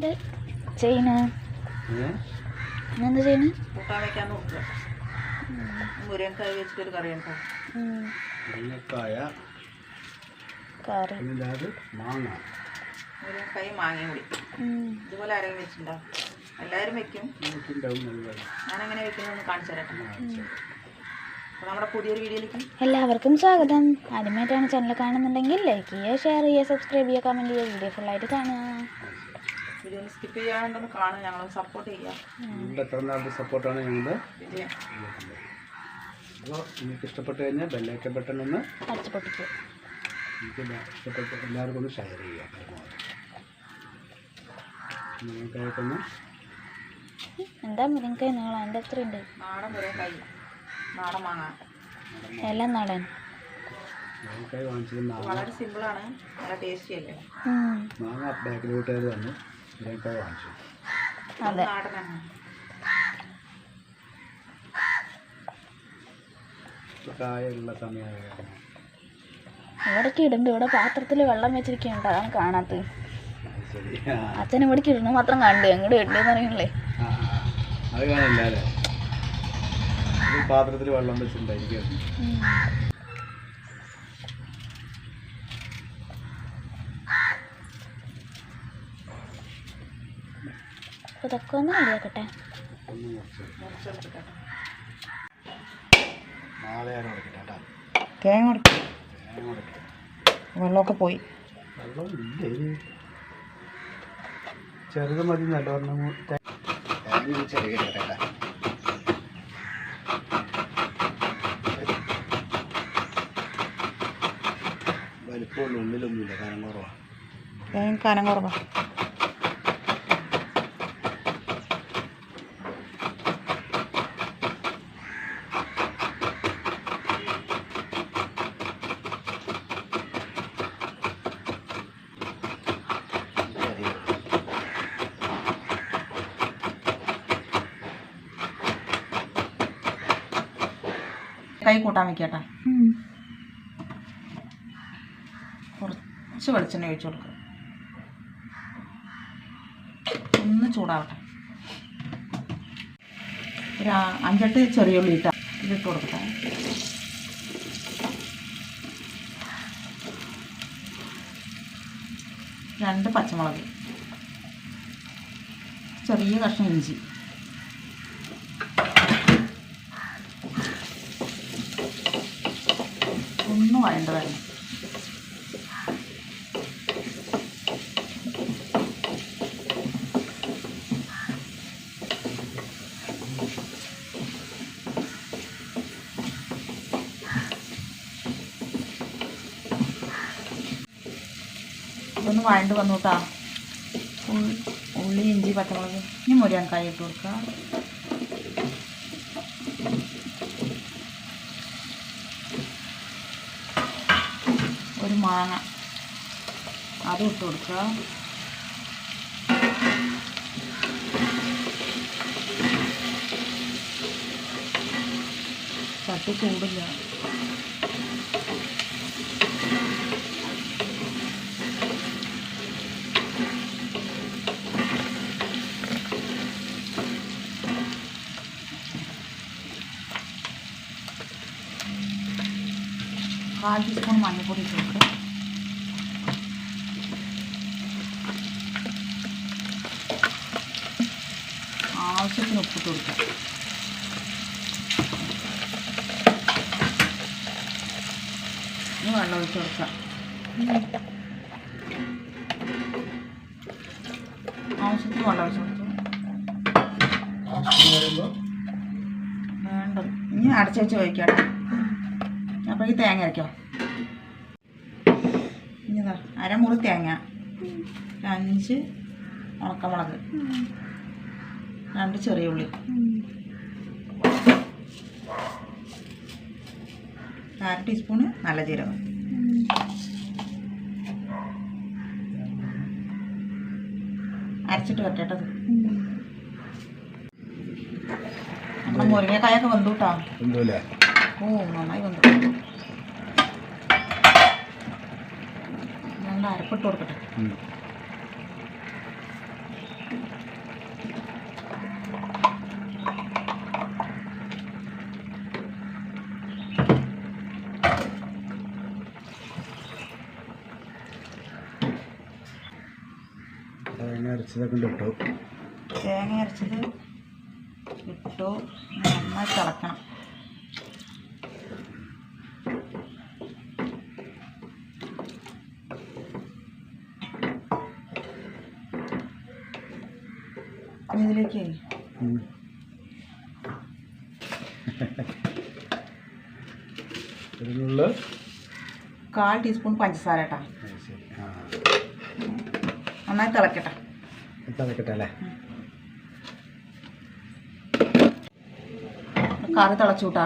എന്താ ചെയ്യണ? എന്താ ചെയ്യണ കൂട്ടാൻ വെക്കാൻ നോക്കുക മുരിങ്ങക്കായ വെച്ചിട്ടൊരു കറി ഉണ്ടോ മുരിങ്ങക്കായ. കറി. പിന്നെ മാങ്ങ. മുരിങ്ങക്കായ മാങ്ങയും കൂടി. ഇതുപോലെ ആരെങ്കിലും വെച്ചിട്ടുണ്ടോ എല്ലാവരും വെക്കും. നമുക്കുണ്ടാവും നല്ലത് ഞാനെങ്ങനെ വെക്കുന്നതെന്ന് കാണിച്ചു തരാം നമ്മുടെ പുതിയൊരു വീഡിയോയിലേക്ക് എല്ലാവർക്കും സ്വാഗതം. ആദ്യമായിട്ടാണ് ചാനൽ കാണുന്നുണ്ടെങ്കിൽ ലൈക്ക് ചെയ്യുക ഷെയർ ചെയ്യുക സബ്സ്ക്രൈബ് ചെയ്യുക കമന്റ് ചെയ്യുക വീഡിയോ ഫുള്ളായിട്ട് കാണുക. വീഡിയോ ഒന്ന് സ്കിപ്പ് ചെയ്യാണ്ടെന്ന് കാണും ഞങ്ങൾ സപ്പോർട്ട് ചെയ്യുക നിങ്ങളുടെ എത്ര നാളുടെ സപ്പോർട്ടാണ് ഞങ്ങളുടെ വിജയം അപ്പോൾ നിങ്ങൾക്ക് ഇഷ്ടപ്പെട്ട് കഴിഞ്ഞാൽ ബെല്ലൈക്കൻ ബട്ടൺ ഒന്ന് അടിച്ചു പൊട്ടിക്കുക നിങ്ങൾക്ക് ഇല്ല- ഇഷ്ടപ്പെട്ട് എല്ലാവർക്കും ഒന്ന് ഷെയർ ചെയ്യുക. പരമാവധി. നിങ്ങൾക്കായിട്ടൊന്ന് എന്താ മുരിങ്ങ നീളം? എന്റെ എത്ര ഉണ്ട്? നാടൻ മുരിങ്ങക്കായ നാടൻ മാങ്ങ. എല്ലാം നാടൻ. വാങ്ങിച്ചത് വളരെ സിമ്പിളാണ് നല്ല ടേസ്റ്റി അല്ലേ? ഉം. മാങ്ങ ബാക്കിലോട്ട് വന്നു അതെ. ഇവിടേക്ക് ഇടുന്നുണ്ട് ഇവിടെ പാത്രത്തിൽ വെള്ളം വെച്ചിരിക്കുന്നുണ്ട്. അതാണ് കാണാത്തത് അച്ഛൻ ഇവിടേക്ക് ഇടുന്നു മാത്രം കണ്ടു. എങ്ങോട്ട് ഇടുന്നു അറിയണല്ലേ. അത് കാണില്ല പാത്രത്തിൽ വെള്ളം വെച്ചിട്ടുണ്ടായിരിക്കും. അപ്പോൾ ഇതൊക്കെ ഒന്ന് റെഡിയാക്കട്ടെ തേങ്ങ കൊടുക്കും വെള്ളമൊക്കെ പോയി. ചെറുത് മതി നല്ലവണ്ണം തേങ്ങ ചെറിയ കേട്ടോ. വലിപ്പമുള്ള ഉള്ളിലൊന്നുമില്ല കനം കുറവാണ് തേങ്ങ കനം കുറവാ ചെറിയ കൈ കൂട്ടാൻ വെക്കട്ടെ. കുറച്ച് വെളിച്ചെണ്ണ ഒഴിച്ചു കൊടുക്കുക ഒന്ന് ചൂടാവട്ടെ. ഒരു അഞ്ചെട്ട് ചെറിയ ഉള്ളി ഇട്ട ഇതിട്ട് കൊടുക്കട്ടെ. രണ്ട് പച്ചമുളക്. ചെറിയ കഷ്ണം ഇഞ്ചി. ഒന്നും വേണ്ടതല്ല. ഇതൊന്ന് വഴണ്ട് വന്നു കേട്ടാ ഉള്ളി ഇഞ്ചി പച്ചമുളക്. ഇനി മുരിയാൻ മുരിങ്ങക്കായ ഇട്ട് കൊടുക്കുക മാങ്ങ. അതും ഇട്ട് കൊടുക്കുക. തട്ടി ചൂടില്ല. കാൽ ടീസ്പൂൺ മഞ്ഞൾപ്പൊടി ഇട്ട് കൊടുക്കുക ആവശ്യത്തിന് ഉപ്പിട്ട് കൊടുക്കുക ഇനി വെള്ളം ഒഴിച്ച് കൊടുക്കുക ആവശ്യത്തിന് വെള്ളം ഒഴിച്ച് വരുമ്പോൾ വേണ്ട ഇനി അടച്ചു വെച്ച് വയ്ക്കട്ടെ അപ്പോൾ ഈ തേങ്ങ അരയ്ക്കോ? അരമുറി തേങ്ങ. അഞ്ച് ഉണക്കമുളക്. രണ്ട് ചെറിയ ഉള്ളി. അര ടീസ്പൂണ് നല്ല ജീരകം. അരച്ചിട്ട് വരട്ടേട്ടത് നമ്മുടെ മുരിങ്ങക്കായൊക്കെ വെന്തു കേട്ടോ ഓ നന്നായി വന്നു നമ്മൾ അരപ്പിട്ട് കൊടുക്കട്ടെ. തേങ്ങ അരച്ചതൊക്കെ ഇട്ടു. തേങ്ങ അരച്ചത് ഇട്ടു. നന്നായി തിളക്കണം. ഇതിലേക്ക് ഇതിനുള്ള കാൽ ടീസ്പൂൺ പഞ്ചസാര കേട്ടോ നന്നായി തിളക്കട്ടെ. തിളക്കട്ടെ അല്ലേ? കറി തിളച്ചു കൂട്ടാ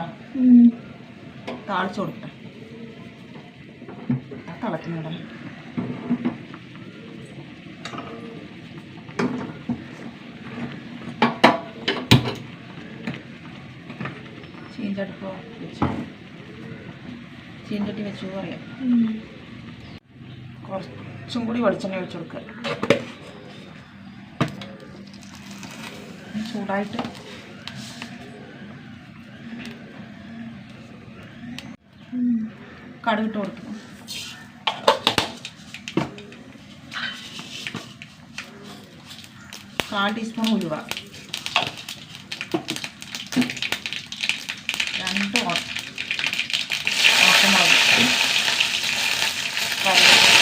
താളിച്ചു കൊടുക്കട്ടെ. ആ ചീഞ്ചടുപ്പോ വെച്ചു. വെച്ചു പറയാം. കുറച്ചും കൂടി വെളിച്ചെണ്ണ ഒഴിച്ചു കൊടുക്കുക. ഒന്ന് ചൂടായിട്ട് കടുകിട്ട് കൊടുക്കും കാൽ ടീസ്പൂൺ ഉലുവ രണ്ട് ഓ- ഓട്ടമുളക് കറിവേപ്പില.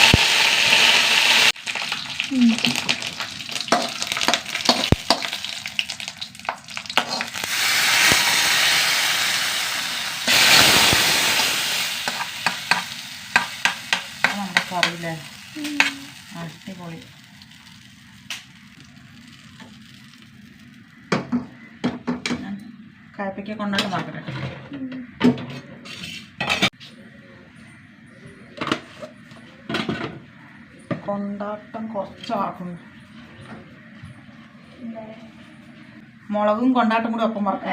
അത് നമ്മുടെ കറിയില്ലേ അടിപൊളി ഞാൻ കൊണ്ടാട്ട് നോക്കട്ടെ കൊണ്ടാട്ടം കുറച്ചാക്കുന്നു മുളകും കൊണ്ടാട്ടം കൂടി ഒപ്പം വറക്കാം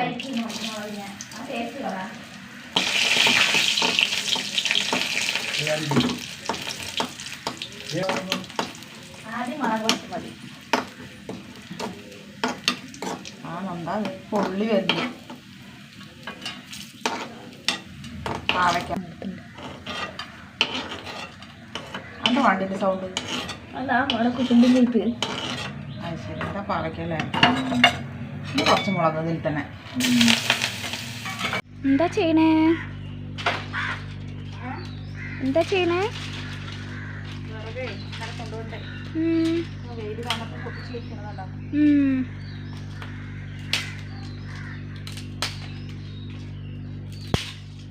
ആ നന്നാ പൊള്ളി വരുന്നു. പാവയ്ക്ക. അത് വണ്ടിന്റെ സൗണ്ട് അല്ല അവിടെ കുട്ടുമ്പോൾ പോയിട്ട് അത് ശരി അതാ പാവയ്ക്കല്ലേ ഇനി കുറച്ച് മുളക് ഇതിൽ തന്നെ. എന്താ ചെയ്യണേ? എന്താ ചെയ്യണേ? ഉം. ഉം. നിറയെ വിറകുണ്ട് അടുക്കി വയ്ക്കാൻ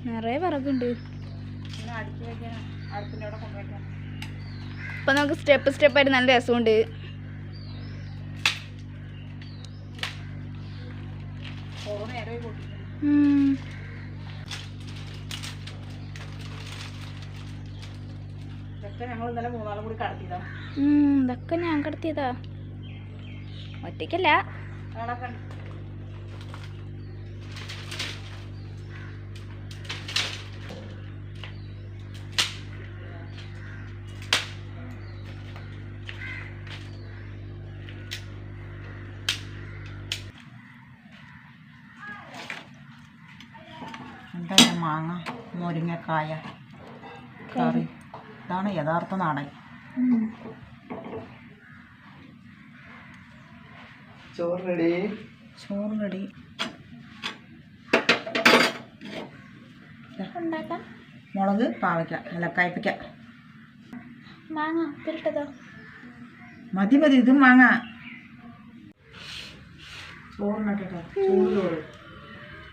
അടുപ്പിന്റെ വിറകുണ്ട്. ഇപ്പൊ നമുക്ക് സ്റ്റെപ്പ് സ്റ്റെപ്പായിട്ട് നല്ല രസമുണ്ട്. ഇതൊക്കെ ഞാൻ കടത്തിയതാ. ഒറ്റയ്ക്കല്ല ഞങ്ങളൊക്കെ എന്താ ഈ മാങ്ങ മുരിങ്ങക്കായ കറി. ഇതാണ് യഥാർത്ഥ നാടൻ. ചോറ് റെഡി ചോറ് റെഡി മുളക് പാവയ്ക്ക അല്ല കയപ്പിക്ക മാങ്ങ ഉപ്പിലിട്ടതോ? മതി മതി ഇതും മാങ്ങ. ചോറിനട്ടെ ചോറ് ചോറ്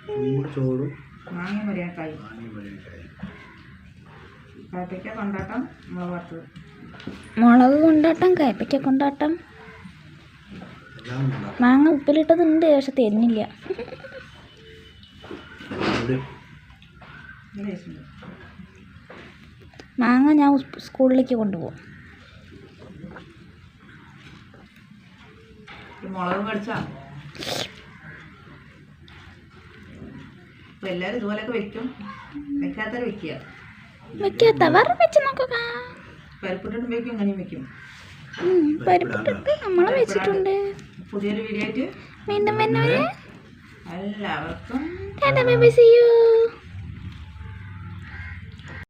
ചൂട് ചോറും. മാങ്ങ മുരിങ്ങക്കായും. കയ്പ്പയ്ക്ക കൊണ്ടാട്ടം മുളക് വറുത്തത്. മുളക് കൊണ്ടാട്ടം കയ്പയ്ക്ക കൊണ്ടാട്ടം. മാങ്ങ ഉപ്പിലിട്ടതുണ്ട് പക്ഷെ തരുന്നില്ല. മാങ്ങ ഞാൻ സ്കൂളിലേക്ക് കൊണ്ടുപോകും. മുളക് കടിച്ചാ ഇപ്പൊ എല്ലാവരും ഇതുപോലൊക്കെ വെക്കും. വെക്കാത്തവർ വെക്കുക. വെക്കാത്ത വേറെ വെച്ച് നോക്കുക. പരിപ്പിട്ടിട്ടും വെക്കും അങ്ങനെയും വെക്കും. പരിപ്പിട്ടിട്ട് നമ്മൾ വെച്ചിട്ടുണ്ട്. പുതിയൊരു വീഡിയോ ആയിട്ട് വീണ്ടും വരുന്നവരെ എല്ലാവർക്കും tata bye bye see you.